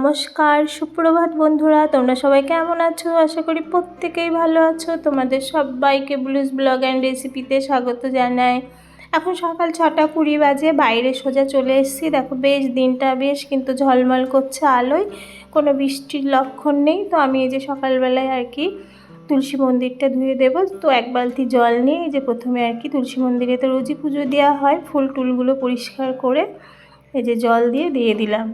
নমস্কার, সুপ্রভাত বন্ধুরা, তোমরা সবাই কেমন আছো? আশা করি প্রত্যেকেই ভালো আছো। তোমাদের সবাইকে ব্লুজ ব্লগ অ্যান্ড রেসিপিতে স্বাগত জানাই। এখন সকাল ছটা কুড়ি বাজে, বাইরে সোজা চলে এসেছি। দেখো, বেশ দিনটা বেশ কিন্তু ঝলমল করছে আলোয়। কোনো বৃষ্টির লক্ষণ নেই। তো আমি এই যে সকালবেলায় আর কি তুলসী মন্দিরটা ধুয়ে দেব। তো এক বালতি জল নিয়ে যে প্রথমে আর কি তুলসী মন্দিরে তো রোজই পুজো দেওয়া হয়। ফুল টুলগুলো পরিষ্কার করে এই যে জল দিয়ে দিয়ে দিলাম।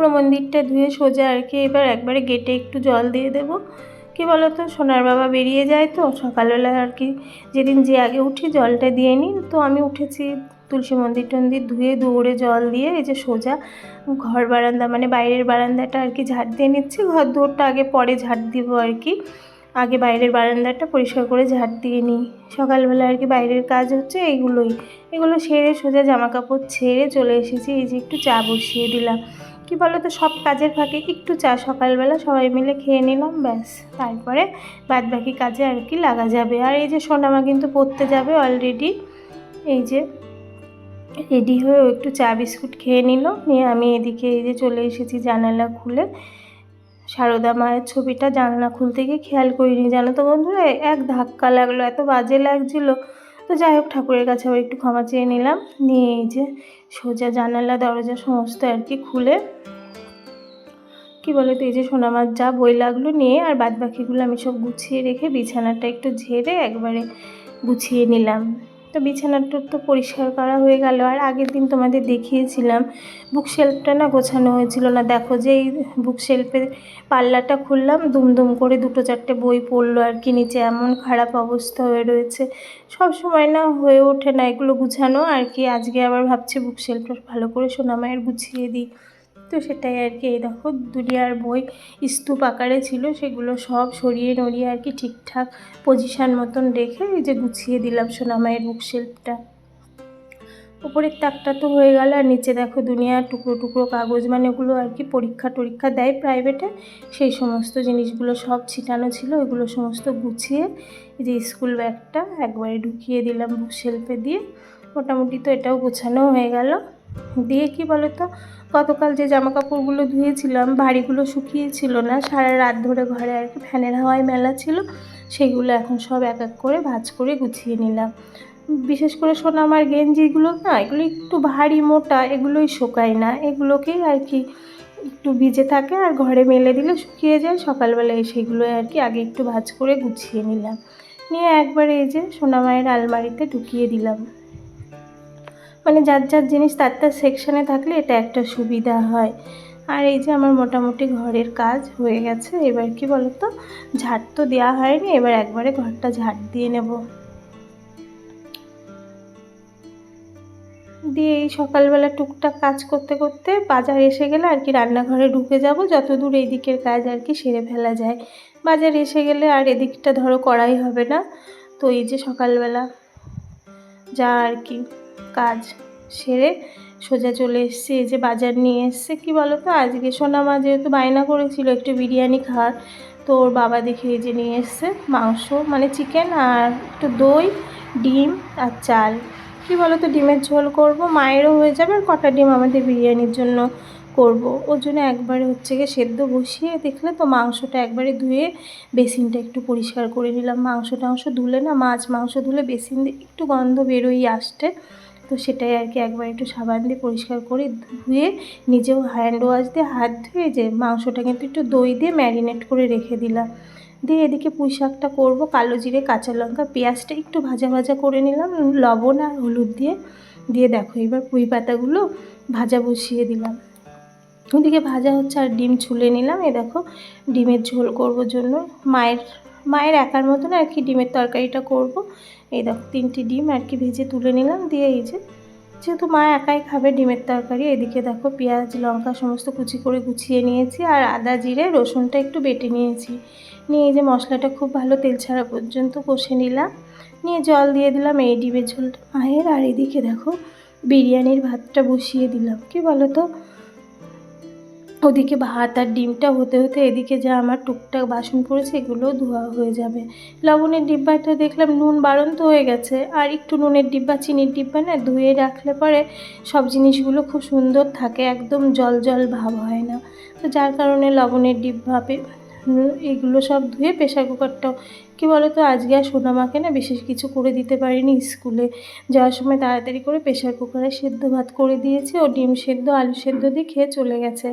পুরো মন্দিরটা ধুয়ে সোজা আর কি এবার একবারে গেটে একটু জল দিয়ে দেবো। কী বলো তো সোনার বাবা বেরিয়ে যায় তো, সকালবেলা আর কি যেদিন যে আগে উঠি জলটা দিয়ে নিই। তো আমি উঠেছি তুলসী মন্দির টন্দির ধুয়ে দৌড়ে জল দিয়ে এই যে সোজা ঘর বারান্দা মানে বাইরের বারান্দাটা আর কি ঝাড় দিয়ে নিচ্ছি। ঘর দৌড়টা আগে পরে ঝাড় দিব আর কি, আগে বাইরের বারান্দাটা পরিষ্কার করে ঝাড় দিয়ে নিই। সকালবেলা আর কি বাইরের কাজ হচ্ছে এইগুলোই। এগুলো সেরে সোজা জামা কাপড় ছেড়ে চলে এসেছি, এই যে একটু চা বসিয়ে দিলাম। কি বলো তো সব কাজের ফাঁকে একটু চা সকালবেলা সবাই মিলে খেয়ে নিলাম, ব্যাস। তারপরে বাদ বাকি কাজে আর কি লাগা যাবে। আর এই যে সোনামা কিন্তু পড়তে যাবে অলরেডি এই যে রেডি হয়ে একটু চা বিস্কুট খেয়ে নিল। নিয়ে আমি এদিকে এই যে চলে এসেছি জানালা খুলে। সারদা মায়ের ছবিটা জানলা খুলতে গিয়ে খেয়াল করিনি। জানো তো বন্ধুরা, এক ধাক্কা লাগল, এত বাজে লাগছিল। তো যাই হোক, ঠাকুরের কাছে আবার একটু ক্ষমা চেয়ে নিলাম। নিয়ে এই যে সোজা জানালা, দরজা সমস্ত আর কি খুলে, কি বলে তো এই যে সোনামার যা বই লাগল নিয়ে আর বাদ বাকিগুলো আমি সব গুছিয়ে রেখে বিছানাটা একটু ঝেড়ে একবারে গুছিয়ে নিলাম। তো বিছানাটা তো পরিষ্কার করা হয়ে গেল। আর আগের দিন তোমাদের দেখিয়েছিলাম বুকশেলফটা না গোছানো হয়েছিল না। দেখো যে এই বুকশেলফের পাল্লাটা খুললাম, দুমদুম করে দুটো চারটে বই পড়ল আর কি নিচে। এমন খারাপ অবস্থা হয়ে রয়েছে। সব সময় না হয়ে ওঠে না এগুলো গুছানো। আর কি আজকে আবার ভাবছি বুকশেলফটা ভালো করে সোনামায়ের গুছিয়ে দিই। তো সেটাই আর কি। এই দেখো, দুনিয়ার বই স্তূপ আকারে ছিল, সেগুলো সব সরিয়ে নড়িয়ে আর কি ঠিকঠাক পজিশান মতন রেখে এই যে গুছিয়ে দিলাম সোনামায়ের বুকশেলফটা উপরের তাকটা তো হয়ে গেল, আর নিচে দেখো দুনিয়ার টুকরো টুকরো কাগজ মানে ওগুলো আর কি পরীক্ষা টরীক্ষা দেয় প্রাইভেটে সেই সমস্ত জিনিসগুলো সব ছিটানো ছিল ওইগুলো সমস্ত গুছিয়ে এই যে স্কুল ব্যাগটা একবারে ঢুকিয়ে দিলাম বুক বুকশেলফে দিয়ে। মোটামুটি তো এটাও গোছানো হয়ে গেল। দিয়ে কি বলো তো গতকাল যে জামা কাপড়গুলো ধুয়েছিলাম ভারীগুলো শুকিয়েছিল না, সারা রাত ধরে ঘরে আর কি ফ্যানের হাওয়ায় মেলা ছিল, সেগুলো এখন সব এক এক করে ভাজ করে গুছিয়ে নিলাম। বিশেষ করে সোনামার গেঞ্জিগুলো না, এগুলো একটু ভারী মোটা, এগুলোই শোকায় না, এগুলোকেই আর কি একটু ভিজে থাকে আর ঘরে মেলে দিলে শুকিয়ে যায়, সকালবেলায় সেগুলো আর কি আগে একটু ভাজ করে গুছিয়ে নিলাম। নিয়ে একবারে এই যে সোনামায়ের আলমারিতে ঢুকিয়ে দিলাম। মানে যার যার জিনিস তার তার সেকশানে থাকলে এটা একটা সুবিধা হয়। আর এই যে আমার মোটামুটি ঘরের কাজ হয়ে গেছে, এবার কি বলতো? ঝাড় তো দেওয়া হয়নি, এবার একবারে ঘরটা ঝাড় দিয়ে নেব। দিয়ে এই সকালবেলা টুকটাক কাজ করতে করতে বাজার এসে গেলে আর কি রান্নাঘরে ঢুকে যাব যত দূর এই দিকের কাজ আর কি সেরে ফেলা যায়। বাজার এসে গেলে আর এদিকটা ধরো করাই হবে না। তো এই যে সকালবেলা যা আর কি কাজ সেরে সোজা চলে এসছে, এই যে বাজার নিয়ে এসছে। কি বলো তো আজকে সোনা মা যেহেতু বায়না করেছিল একটু বিরিয়ানি খাওয়ার, তো ওর বাবা দেখে এই যে নিয়ে এসছে মাংস মানে চিকেন আর একটু দই, ডিম আর চাল। কি বলো তো ডিমের ঝোল করব, মায়েরও হয়ে যাবে আর কটা ডিম আমাদের বিরিয়ানির জন্য করব। ওর জন্য একবারে হচ্ছে গিয়ে সেদ্ধ বসিয়ে দেখলে তো মাংসটা একবারে ধুয়ে বেসিনটা একটু পরিষ্কার করে নিলাম। মাংস টাংস ধুলে না, মাছ মাংস ধুলে বেসিন একটু গন্ধ বেরোই আসতে তো সেটাই আর কি একবার একটু সাবান দিয়ে পরিষ্কার করে ধুয়ে নিজেও হ্যান্ড ওয়াশ দিয়ে হাত ধুয়ে যে মাংসটা কিন্তু একটু দই দিয়ে ম্যারিনেট করে রেখে দিলাম। দিয়ে এদিকে পুঁই শাকটা করব, কালো জিরে, কাঁচা লঙ্কা, পেঁয়াজটা একটু ভাজা ভাজা করে নিলাম, লবণ আর হলুদ দিয়ে। দিয়ে দেখো এবার পুঁই পাতাগুলো ভাজা বসিয়ে দিলাম। ওদিকে ভাজা হচ্ছে আর ডিম ছুলে নিলাম, এ দেখো ডিমের ঝোল করব জন্য। মায়ের মায়ের একার মতন আর কি ডিমের তরকারিটা করব। এই দেখো, তিনটি ডিম আর কি ভেজে তুলে নিলাম দিয়ে এই যে, যেহেতু মা একাই খাবে ডিমের তরকারি, এদিকে দেখো পেঁয়াজ, লঙ্কা সমস্ত কুচি করে গুছিয়ে নিয়েছি আর আদা, জিরে, রসুনটা একটু বেটে নিয়েছি। নিয়ে এই যে মশলাটা খুব ভালো তেল ছাড়া পর্যন্ত কষে নিলাম। নিয়ে জল দিয়ে দিলাম এই ডিমের ঝোলটা মায়ের। আর এদিকে দেখো বিরিয়ানির ভাতটা বসিয়ে দিলাম। কি বলো তো ওদিকে ভাত আর ডিমটা হতে হতে এদিকে যা আমার টুকটাক বাসন পড়েছে এগুলোও ধোয়া হয়ে যাবে। লবণের ডিব্বাটা দেখলাম নুন বাড়ন্ত হয়ে গেছে। আর একটু নুনের ডিব্বা, চিনির ডিব্বা না ধুয়ে রাখলে পরে সব জিনিসগুলো খুব সুন্দর থাকে, একদম জল জল ভাব হয় না। তো যার কারণে লবণের ডিব্বা এগুলো সব ধুয়ে প্রেশার কুকারটাও, কী বলো তো আজকে আর সোনামাকে না বিশেষ কিছু করে দিতে পারিনি স্কুলে। যাওয়ার সময় তাড়াতাড়ি করে প্রেশার কুকারে সেদ্ধ ভাত করে দিয়েছি। ও ডিম সেদ্ধ, আলু সেদ্ধ দিয়ে খেয়ে চলে গেছে।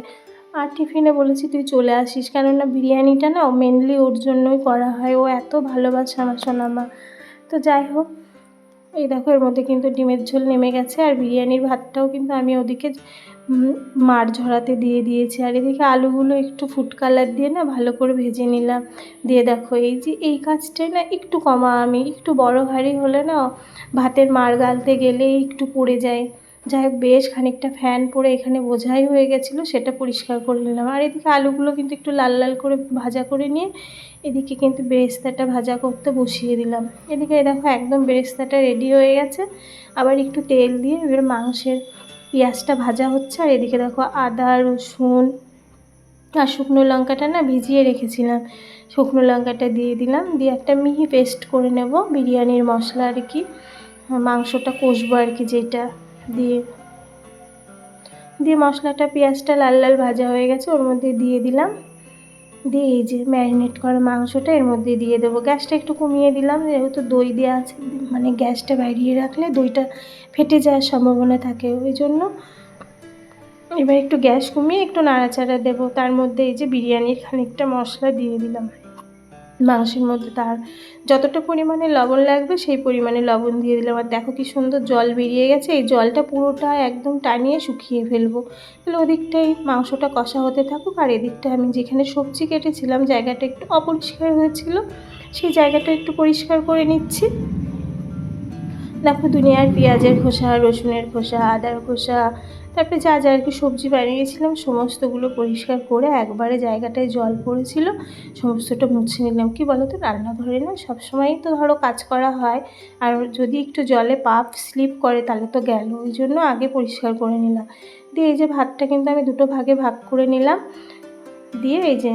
আর টিফিনে বলেছি তুই চলে আসিস। কেননা বিরিয়ানিটা না মেনলি ওর জন্যই করা হয়। ও এত ভালোবাসে আমার সোনামা। তো যাই হোক, এই দেখো এর মধ্যে কিন্তু ডিমের ঝোল নেমে গেছে আর বিরিয়ানির ভাতটাও কিন্তু আমি ওদিকে মার ঝরাতে দিয়ে দিয়েছি। আর এদিকে আলুগুলো একটু ফুড কালার দিয়ে না ভালো করে ভেজে নিলাম। দিয়ে দেখো এই যে এই কাজটাই না একটু কমা আমি একটু বড় হাঁড়ি হলে না ভাতের মার গালতে গেলে একটু পড়ে যায়। যাই হোক, বেশ খানিকটা ফ্যান পরে এখানে বোঝাই হয়ে গেছিল, সেটা পরিষ্কার করে নিলাম। আর এদিকে আলুগুলো কিন্তু একটু লাল লাল করে ভাজা করে নিয়ে, এদিকে কিন্তু বেরেস্তাটা ভাজা করতে বসিয়ে দিলাম। এদিকে দেখো, একদম বেরেস্তাটা রেডি হয়ে গেছে। আবার একটু তেল দিয়ে এবার মাংসের পেঁয়াজটা ভাজা হচ্ছে। আর এদিকে দেখো, আদা, রসুন আর শুকনো লঙ্কাটা না ভিজিয়ে রেখেছিলাম। শুকনো লঙ্কাটা দিয়ে দিলাম, দিয়ে একটা মিহি পেস্ট করে নেব বিরিয়ানির মশলা আর কি। মাংসটা কষবো আর কি যেটা। দিয়ে দিয়ে মশলাটা, পেঁয়াজটা লাল লাল ভাজা হয়ে গেছে, ওর মধ্যে দিয়ে দিলাম। দিয়ে এই যে ম্যারিনেট করা মাংসটা, এর মধ্যে দিয়ে দেবো। গ্যাসটা একটু কমিয়ে দিলাম, যেহেতু দই দেওয়া আছে মানে গ্যাসটা বাড়িয়ে রাখলে দইটা ফেটে যাওয়ার সম্ভাবনা থাকে, ওই জন্য এবার একটু গ্যাস কমিয়ে একটু নাড়াচাড়া দেবো। তার মধ্যে এই যে বিরিয়ানির খানিকটা মশলা দিয়ে দিলাম। মাংসের মধ্যে তার যতটা পরিমাণে লবণ লাগবে, সেই পরিমাণে লবণ দিয়ে দিলাম। আর দেখো কি সুন্দর জল বেরিয়ে গেছে। এই জলটা পুরোটা একদম টানিয়ে শুকিয়ে ফেলব। তাহলে ওদিকটাই মাংসটা কষা হতে থাকুক, আর এদিকটা আমি যেখানে সবজি কেটেছিলাম, জায়গাটা একটু অপরিষ্কার হয়েছিল, সেই জায়গাটা একটু পরিষ্কার করে নিচ্ছি। দেখো দুনিয়ার পেঁয়াজের খোসা, রসুনের খোসা, আদার খোসা, তারপরে যা যা আর কি সবজি বানিয়েছিলাম, সমস্তগুলো পরিষ্কার করে একবারে জায়গাটায় জল পড়েছিল, সমস্তটা মুছে নিলাম। কি বলো তো রান্নাঘরে না সবসময়ই তো ধরো কাজ করা হয়, আর যদি একটু জলে পাপ স্লিপ করে, তাহলে তো গেল। ওই জন্য আগে পরিষ্কার করে নিলাম। দিয়ে এই যে ভাতটা কিন্তু আমি দুটো ভাগে ভাগ করে নিলাম। দিয়ে এই যে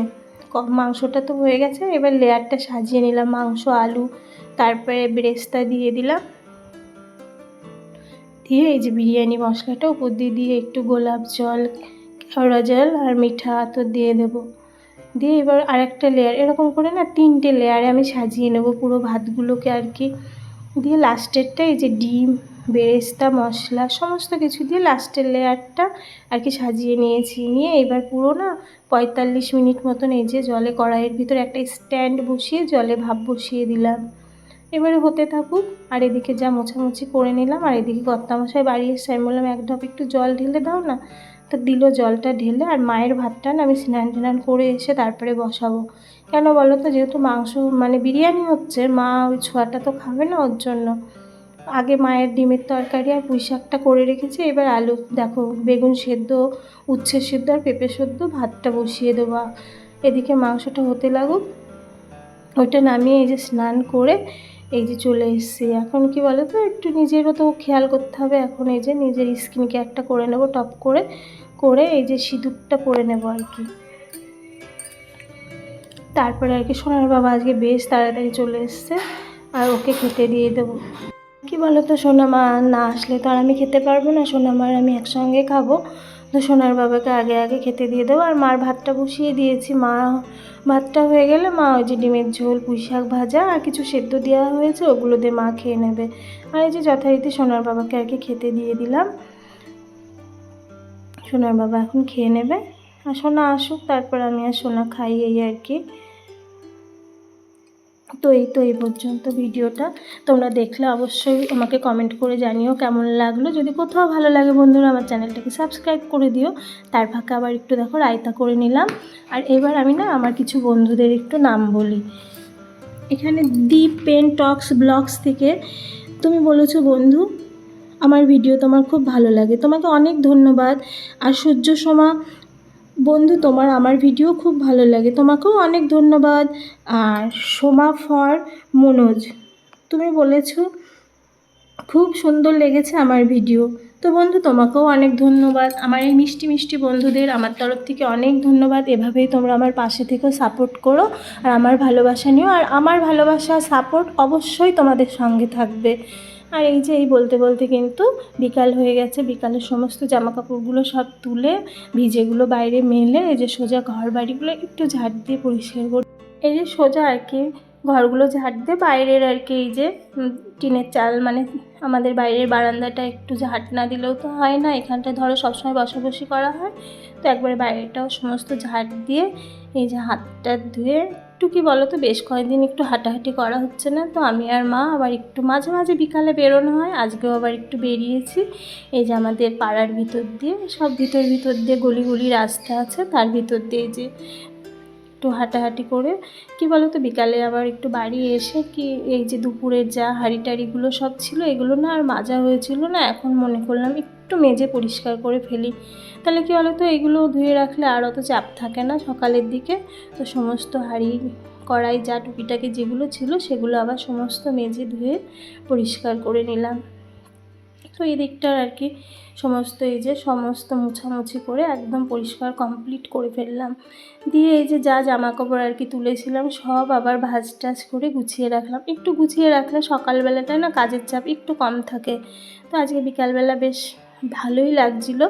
মাংসটা তো হয়ে গেছে, এবার লেয়ারটা সাজিয়ে নিলাম, মাংস, আলু, তারপরে ব্রেস্তা দিয়ে দিলাম। এই যে বিরিয়ানি মশলাটা উপর দিয়ে দিয়ে একটু গোলাপ জল কেওড়া জল আর মিঠা তো দিয়ে দেবো। দিয়ে এবার আরেকটা লেয়ার এরকম করে না তিনটে লেয়ারে আমি সাজিয়ে নেব পুরো ভাতগুলোকে আর কি। দিয়ে লাস্টেরটা এই যে ডিম, বেরেস্তা, মশলা, সমস্ত কিছু দিয়ে লাস্টের লেয়ারটা আর কি সাজিয়ে নিয়েছি। নিয়ে এবার পুরো না পঁয়তাল্লিশ মিনিট মতন এই যে জলে কড়াইয়ের ভিতরে একটা স্ট্যান্ড বসিয়ে জলে ভাপ বসিয়ে দিলাম। এবারে হতে থাকুক, আর এদিকে যা মোছামুছি করে নিলাম, আর এদিকে কর্তামশাই বাড়ি এসে, আমি বললাম, এক ঢপ একটু জল ঢেলে দাও না? তো দিল জলটা ঢেলে, আর মায়ের ভাতটা আমি স্নান টান করে এসে তারপরে বসাবো। কেন বলো তো, যেহেতু মাংস মানে বিরিয়ানি হচ্ছে, মা ওই ছোঁয়াটা তো খাবে না ওর জন্য। আগে মায়ের ডিমের তরকারি আর পুঁই শাকটা করে রেখেছি, এবার আলু, দেখো, বেগুন সেদ্ধ, উচ্ছে সেদ্ধ আর পেঁপে সেদ্ধ, ভাতটা বসিয়ে দেবো। এদিকে মাংসটা হতে লাগুক, ওইটা নামিয়ে এই যে স্নান করে এই যে চলে এসেছি। এখন কি বলো তো একটু নিজেরও তো খেয়াল করতে হবে। এখন এই যে নিজের স্কিন কেয়ারটা করে নেব টপ করে করে এই যে সিঁদুরটা পরে নেব আর কি। তারপরে আর কি সোনার বাবা আজকে বেশ তাড়াতাড়ি চলে এসছে আর ওকে খেতে দিয়ে দেবো। কি বলো তো সোনা মা না আসলে তো আর আমি খেতে পারব না। সোনা মার আমি একসঙ্গে খাব। তো সোনার বাবাকে আগে আগে খেতে দিয়ে দেবো। আর মার ভাতটা বসিয়ে দিয়েছি। মা, ভাতটা হয়ে গেলে মা ওই যে ডিমের ঝোল, পুঁই শাক ভাজা আর কিছু সেদ্ধ দেওয়া হয়েছে, ওগুলো দিয়ে মা খেয়ে নেবে। আর এই যে যথারীতি সোনার বাবাকে আর কি খেতে দিয়ে দিলাম। সোনার বাবা এখন খেয়ে নেবে। আর সোনা আসুক, তারপর আমি আর সোনা খাই এই আর কি। তো এই তো এই পর্যন্ত ভিডিওটা। তোমরা দেখলে অবশ্যই আমাকে কমেন্ট করে জানিও কেমন লাগল। যদি কোথাও ভালো লাগে বন্ধুরা, আমার চ্যানেলটাকে সাবস্ক্রাইব করে দিও। তার ফাঁকে আবার একটু দেখো রায়তা করে নিলাম। আর এবার আমি না আমার কিছু বন্ধুদের একটু নাম বলি। এখানে ডিপ পেন টক্স ব্লগস থেকে তুমি বলেছ, বন্ধু, আমার ভিডিও তোমার খুব ভালো লাগে। তোমাকে অনেক ধন্যবাদ। আর সূর্য সোমা বন্ধু, তোমার আমার ভিডিও খুব ভালো লাগে। তোমাকেও অনেক ধন্যবাদ। আর সোমা ফর মনোজ, তুমি বলেছ খুব সুন্দর লেগেছে আমার ভিডিও তো বন্ধু, তোমাকেও অনেক ধন্যবাদ। আমার এই মিষ্টি মিষ্টি বন্ধুদের আমার তরফ থেকে অনেক ধন্যবাদ। এভাবেই তোমরা আমার পাশে থেকেও সাপোর্ট করো আর আমার ভালোবাসা নিও। আর আমার ভালোবাসা সাপোর্ট অবশ্যই তোমাদের সঙ্গে থাকবে। আর এই যে এই বলতে বলতে কিন্তু বিকাল হয়ে গেছে। বিকালের সমস্ত জামা কাপড়গুলো সব তুলে, ভিজেগুলো বাইরে মেলে, এই যে সোজা ঘর বাড়িগুলো একটু ঝাড় দিয়ে পরিষ্কার করে এই যে সোজা আর কি, ঘরগুলো ঝাড় দিয়ে বাইরের আর কি এই যে টিনের চাল মানে আমাদের বাইরের বারান্দাটা একটু ঝাঁট না দিলেও তো হয় না। এখানটা ধরো সবসময় বসাবসি করা হয়। তো একবারে বাইরেটাও সমস্ত ঝাঁট দিয়ে এই যে হাতটা ধুয়ে একটু কি বলো তো বেশ কয়েকদিন একটু হাঁটাহাঁটি করা হচ্ছে না, তো আমি আর মা আবার একটু মাঝে মাঝে বিকালে বেরোনো হয়, আজকেও আবার একটু বেরিয়েছি। এই যে আমাদের পাড়ার ভিতর দিয়ে, সব ভিতর ভিতর দিয়ে গলি গলি রাস্তা আছে, তার ভিতর দিয়ে যে একটু হাঁটাহাঁটি করে, কি বলো তো বিকালে আবার একটু বাড়ি এসে কি এই যে দুপুরের যা হাঁড়ি টাড়িগুলো সব ছিল, এগুলো না আর মাজা হয়েছিল না, এখন মনে করলাম একটু মেজে পরিষ্কার করে ফেলি। তাহলে কি বলো তো এগুলো ধুয়ে রাখলে আর অত চাপ থাকে না সকালের দিকে। তো সমস্ত হাঁড়ি, কড়াই, যা টুকিটাকি যেগুলো ছিল সেগুলো আবার সমস্ত মেজে ধুয়ে পরিষ্কার করে নিলাম। তো এই দিকটার আর কি সমস্ত এই যে সমস্ত মুছামুছি করে একদম পরিষ্কার কমপ্লিট করে ফেললাম। দিয়ে এই যে যা জামা কাপড় আর কি তুলেছিলাম সব আবার ভাজ টাজ করে গুছিয়ে রাখলাম। একটু গুছিয়ে রাখলে সকালবেলাটায় না কাজের চাপ একটু কম থাকে। তো আজকে বিকালবেলা বেশ ভালোই লাগছিল।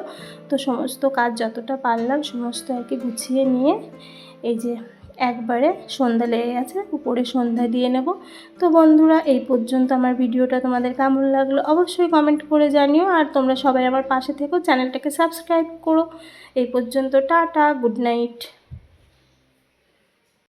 তো সমস্ত কাজ যতটা পারলাম সমস্ত আর কি গুছিয়ে নিয়ে এই যে একবারে সন্ধ্যা লেগে গেছে, উপরে সন্ধ্যা দিয়ে নেব। তো বন্ধুরা, এই পর্যন্ত আমার ভিডিওটা তোমাদের কেমন লাগল অবশ্যই কমেন্ট করে জানিও। আর তোমরা সবাই আমার পাশে থেকো, চ্যানেলটাকে সাবস্ক্রাইব করো। এই পর্যন্ত টাটা গুড নাইট